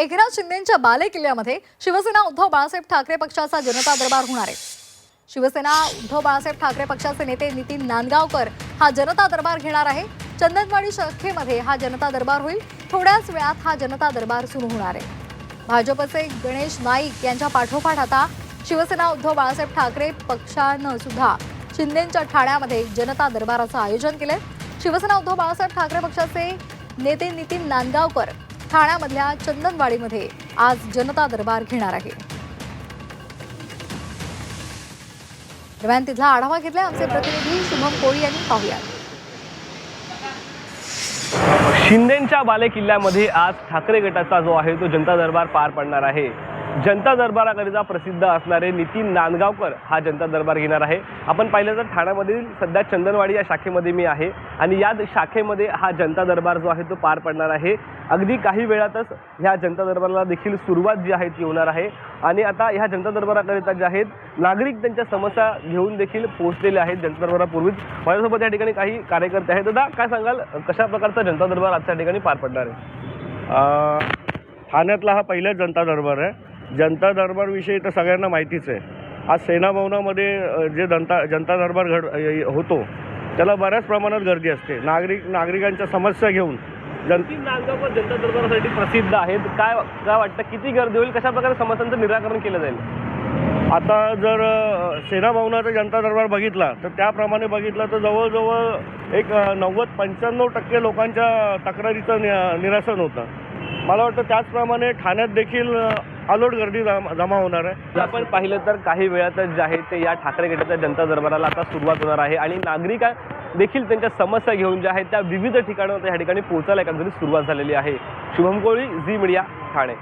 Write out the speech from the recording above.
एकनाथ शिंदेच्या बालेकिल्ल्यामध्ये शिवसेना उद्धव बाळासाहेब ठाकरे पक्षाचा जनता दरबार होणार आहे. शिवसेना उद्धव बाळासाहेब ठाकरे पक्षाचे नेते नितीन नांदगावकर हा जनता दरबार घेणार आहे. चंदनवाडी शाखेमध्ये हा जनता दरबार होईल. थोड्याच वेळात हा जनता दरबार सुरू होणार आहे. भाजपचे गणेश नाईक यांच्या पाठोपाठ आता शिवसेना उद्धव बाळासाहेब ठाकरे पक्षानं सुद्धा शिंदेच्या ठाण्यामध्ये जनता दरबाराचं आयोजन केलंय. शिवसेना उद्धव बाळासाहेब ठाकरे पक्षाचे नेते नितीन नांदगावकर ठाण्यामधल्या चंदनवाडीमध्ये आज जनता दरबार घेणार आहे. दरम्यान तिथला आढावा घेतलाय आमचे प्रतिनिधी शुभम कोळी यांनी. पाहूया शिंदेच्या बालेकिल्ल्यामध्ये आज ठाकरे गटाचा जो आहे तो जनता दरबार पार पडणार आहे. जनता दरबाराकरिता प्रसिद्ध असणारे नितीन नांदगावकर हा जनता दरबार घेणार आहे. आपण पाहिलं तर ठाण्यामधील सध्या चंदनवाडी या शाखेमध्ये मी आहे आणि या शाखेमध्ये हा जनता दरबार जो आहे तो पार पडणार आहे. अगदी काही वेळातच ह्या जनता दरबाराला देखील सुरुवात जी आहे ती होणार आहे आणि आता ह्या जनता दरबाराकरिता जे आहेत नागरिक त्यांच्या समस्या घेऊन देखील पोहोचलेले आहेत जनता दरबारापूर्वीच. माझ्यासोबत या ठिकाणी काही कार्यकर्ते आहेत. दादा काय सांगाल? कशा प्रकारचा जनता दरबार आजच्या ठिकाणी पार पडणार आहे? ठाण्यातला हा पहिलाच जनता दरबार आहे. जनता दरबारविषयी तर सगळ्यांना माहितीच आहे. आज सेना भवनामध्ये अ, जे जनता जनता दरबार घड होतो त्याला बऱ्याच प्रमाणात गर्दी असते. नागरिक नागरिकांच्या समस्या घेऊन जन नितीन नांदगावकर जनता दरबारासाठी प्रसिद्ध आहेत. काय काय वाटतं किती गर्दी होईल? कशा प्रकारे समस्यांचं निराकरण केलं जाईल? आता जर अ, सेना भवनाचा जनता दरबार बघितला तर त्याप्रमाणे बघितलं तर जवळजवळ एक नव्वद पंच्याण्णव टक्के लोकांच्या तक्रारीचं नि निरासन होतं. मला वाटतं त्याचप्रमाणे ठाण्यात देखील अलोट गर्दी जमा जमा होणार आहे. जर आपण पाहिलं तर काही वेळातच जे आहे ते या ठाकरे गटाच्या जनता दरबाराला आता सुरुवात होणार आहे आणि नागरिक देखील त्यांच्या समस्या घेऊन ज्या आहेत त्या विविध ठिकाणावर या ठिकाणी पोहोचायला एकंदरीत सुरुवात झालेली आहे. Shubham Koli Zee media Thane.